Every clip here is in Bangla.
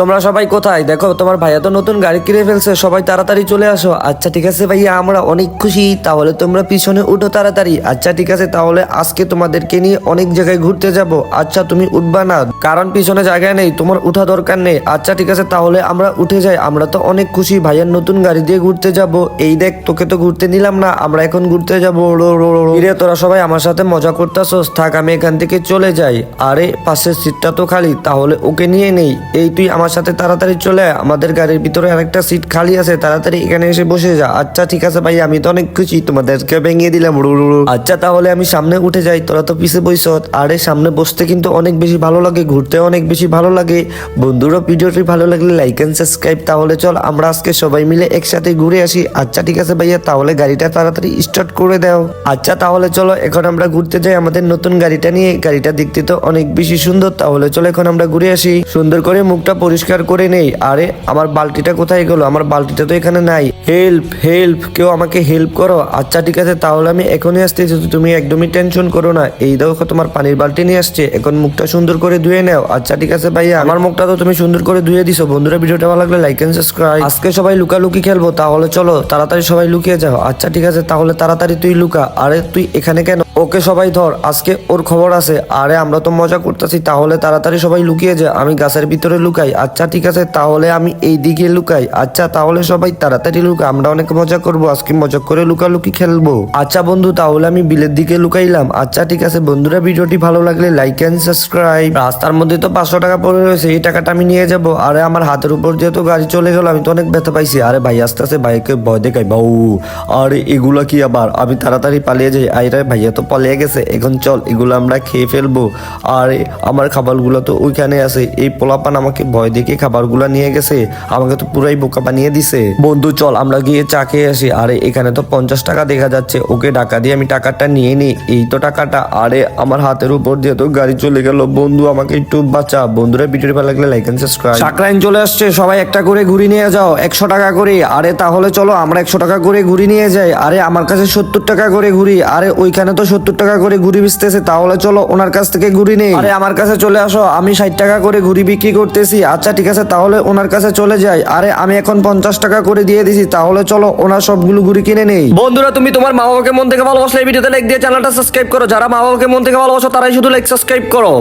তোমরা সবাই কোথায়? দেখো, তোমার ভাইয়া তো নতুন গাড়ি কিনে ফেলছে, সবাই তাড়াতাড়ি চলে আসো। আচ্ছা ঠিক আছে ভাইয়া, আমরা অনেক খুশি, তাহলে তোমরা পিছনে উঠো তাড়াতাড়ি। আচ্ছা ঠিক আছে, তাহলে আজকে তোমাদেরকে নিয়ে অনেক জায়গায় ঘুরতে যাব। আচ্ছা তুমি উঠবা না, কারণ পিছনে জায়গা নেই, তোমার উঠা দরকার নেই। আচ্ছা ঠিক আছে, তাহলে আমরা উঠে যাই, আমরা তো অনেক খুশি ভাইয়ার নতুন গাড়ি দিয়ে ঘুরতে যাব। এই দেখ, তোকে তো ঘুরতে নিলাম না, আমরা এখন ঘুরতে যাব। রে তোরা সবাই আমার সাথে মজা করতেছস, থাক, আমি এখান থেকে চলে যাই। আরে, পাশের সিটটা তো খালি, তাহলে ওকে নিয়ে নেই। এই তুই আমার সাথে তাড়াতাড়ি চলে। আমাদের গাড়ির ভিতরে আরেকটা সিট খালি আছে, তাড়াতাড়ি এখানে এসে বসে যা। আচ্ছা ঠিক আছে ভাই, আমি তো অনেক খুশি। তোমাদেরকে ভেঙে দিলাম। আচ্ছা তাহলে আমি সামনে উঠে যাই। তোরা তো পিছে বইস। আরে, সামনে বসতে কিন্তু অনেক বেশি ভালো লাগে, ঘুরতে অনেক বেশি ভালো লাগে। বন্ধুরা, ভিডিওটি ভালো লাগলে লাইক এন্ড সাবস্ক্রাইব তাহলে চল, আমরা আজকে সবাই মিলে একসাথে ঘুরে আসি। আচ্ছা ঠিক আছে ভাইয়া, তাহলে গাড়িটা তাড়াতাড়ি স্টার্ট করে দাও। আচ্ছা তাহলে চলো, এখন আমরা ঘুরতে যাই আমাদের নতুন গাড়িটা নিয়ে। গাড়িটা দেখতে তো অনেক বেশি সুন্দর। তাহলে চলো, এখন আমরা ঘুরে আসি। সুন্দর করে মুখটা পরিষ্কার করে নেই। আরে, আমার বালতিটা কোথায় গেল? আমার বালতিটা তো এখানে নাই। হেল্প হেল্প কেউ আমাকে হেল্প করো। আচ্ছা ঠিক আছে, তাহলে আমি এখনই আসতেছি। তুমি একদমই টেনশন করো না। এই দেখো, তোমার পানির বালতি নিয়ে আসছে। এখন মুখটা সুন্দর করে ধুয়ে নাও। আচ্ছা ঠিক আছে, ভাইয়া। আমার মুখটা তো তুমি সুন্দর করে ধুয়ে দিছো। বন্ধুরা, ভিডিওটা ভালো লাগলে লাইক এন্ড সাবস্ক্রাইব আজকে সবাই লুকালুকি খেলব, তাহলে চলো, তাড়াতাড়ি সবাই লুকিয়ে যাও। আচ্ছা ঠিক আছে, তাহলে তাড়াতাড়ি তুই লুকা। আরে, তুই এখানে কেন? ওকে সবাই ধর, আজকে ওর খবর আছে, আরে আমরা তো মজা করতেছি, তাহলে তাড়াতাড়ি সবাই লুকিয়ে যা, আমি গাছের ভিতরে লুকাই আচ্ছা ঠিক আছে, তাহলে আমি এই দিকে লুকাই আচ্ছা তাহলে সবাই তাড়াতাড়ি লুকা, আমরা অনেক মজা করব, আজকে মজা করে লুকালুকি খেলব। আচ্ছা বন্ধু, তাহলে আমি বিলের দিকে লুকাইলাম আচ্ছা ঠিক আছে বন্ধুরা, ভিডিওটি ভালো লাগলে লাইক এন্ড সাবস্ক্রাইব রাস্তার মধ্যে তো পাঁচশো টাকা পড়ে রয়েছে, এই টাকাটা আমি নিয়ে যাব, আরে আমার হাতের উপর যেহেতু গাড়ি চলে গেল, আমি তো অনেক ব্যথা পাইছি, আরে ভাই আস্তে আস্তে ভাইকে ভয় দেখাই, বাউ। আরে এগুলা কি আবার? আমি তাড়াতাড়ি পালিয়ে যাই আরে ভাইয়া তো পালিয়ে গেছে, এখন চল, এগুলো আমরা খেয়ে ফেলব। আর আমার খাবারগুলো তো ওইখানে আছে, এই পোলাপান আমাকে ভয় দেখে খাবারগুলো নিয়ে গেছে, আমাকে তো পুরাই বোকা বানিয়ে দিছে। বন্ধু, চল, আমরা গিয়ে চা খেয়ে আসি। আরে, এখানে তো পঞ্চাশ টাকা দেখা যাচ্ছে, ওকে টাকা দিয়ে আমি টাকাটা নিয়ে নিই, এই তো টাকাটা। আরে, আমার হাতের উপর দিয়ে তো গাড়ি চলে গেল। বন্ধু, আমাকে একটু বাঁচা। বন্ধুরা, ভিডিওটি ভালো লাগলে লাইক এন্ড সাবস্ক্রাইব সাকরাইন চলে আসছে, সবাই একটা করে ঘুরি নিয়ে যাও, একশো টাকা করে। আরে, তাহলে চলো, আমরা একশো টাকা করে ঘুরি নিয়ে যাই। আরে, আমার কাছে সত্তর টাকা করে ঘুরি আরে, ওইখানে তো সত্তর টাকা করে ঘুরি বেচতেছে তাহলে চলো ওনার কাছ থেকে ঘুরি নেই। আরে আমার কাছে চলে আসো আমি ষাট টাকা করে ঘুরি বিক্রি করতেছি। আচ্ছা ঠিক আছে তাহলে ওনার কাছে চলে যাই। আরে আমি এখন পঞ্চাশ টাকা করে দিয়ে দিছি তাহলে চলো ওনার সবগুলো ঘুরি কিনে নেই। বন্ধুরা তুমি তোমার মা বাবাকে মন থেকে ভালোবাসলে এই ভিডিওতে লাইক দিয়ে চ্যানেলটা সাবস্ক্রাইব করো। যারা মা বাবাকে মন থেকে ভালোবাসো তারাই শুধু লাইক সাবস্ক্রাইব করো।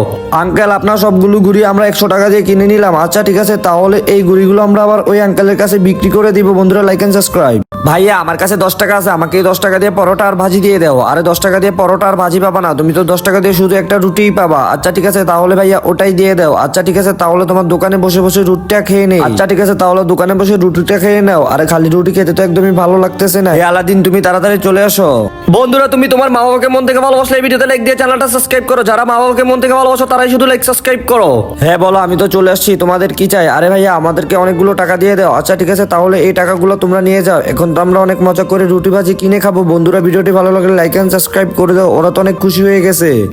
আঙ্কেল আপনার সবগুলো ঘুরি আমরা একশো টাকা দিয়ে কিনে নিলাম। আচ্ছা ঠিক আছে তাহলে এই ঘুড়িগুলো আমরা আবার ওই আঙ্কেলের কাছে বিক্রি করে দিব। বন্ধুরা লাইক এন্ড সাবস্ক্রাইব ভাইয়া আমার কাছে দশ টাকা আছে আমাকে দশ টাকা দিয়ে পরোটা আর ভাজি দিয়ে দাও। আরে দশ টাকা দিয়ে পরোটা আর ভাজি পাবা না। তুমি তো দশ টাকা দিয়ে শুধু একটা রুটিই পাবা। আচ্ছা ঠিক আছে তাহলে ভাইয়া ওটাই দিয়ে দাও। আচ্ছা ঠিক আছে তাহলে তোমার দোকানে বসে বসে রুটিটা খেয়ে নেই। আচ্ছা ঠিক আছে তাহলে দোকানে বসে রুটিটা খেয়ে নাও। আরে খালি রুটি খেতে তো একদমই ভালো লাগতেছে না। হে আলাদিন তুমি তাড়াতাড়ি চলে আসো। বন্ধুরা তুমি তোমার মা বাবাকে মন থেকে ভালোবাসলে এই ভিডিওতে লাইক দিয়ে চ্যানেলটা সাবস্ক্রাইব করো। যারা মা বাবাকে মন থেকে ভালোবাসো তারাই শুধু লাইক সাবস্ক্রাইব করো। হ্যাঁ বলো আমি তো চলে আসছি। তোমাদের কি চাই? আরে ভাইয়া আমাদেরকে অনেকগুলো টাকা দিয়ে দাও। আচ্ছা ঠিক আছে তাহলে এই টাকাগুলো তোমরা নিয়ে যাও। এখন তো আমরা অনেক মজা করে রুটি ভাজি কিনে খাব। বন্ধুরা ভিডিওটি ভালো লাগলে লাইক এন্ড সাবস্ক্রাইব করে। ওরা তো অনেক খুশি হয়ে গেছে।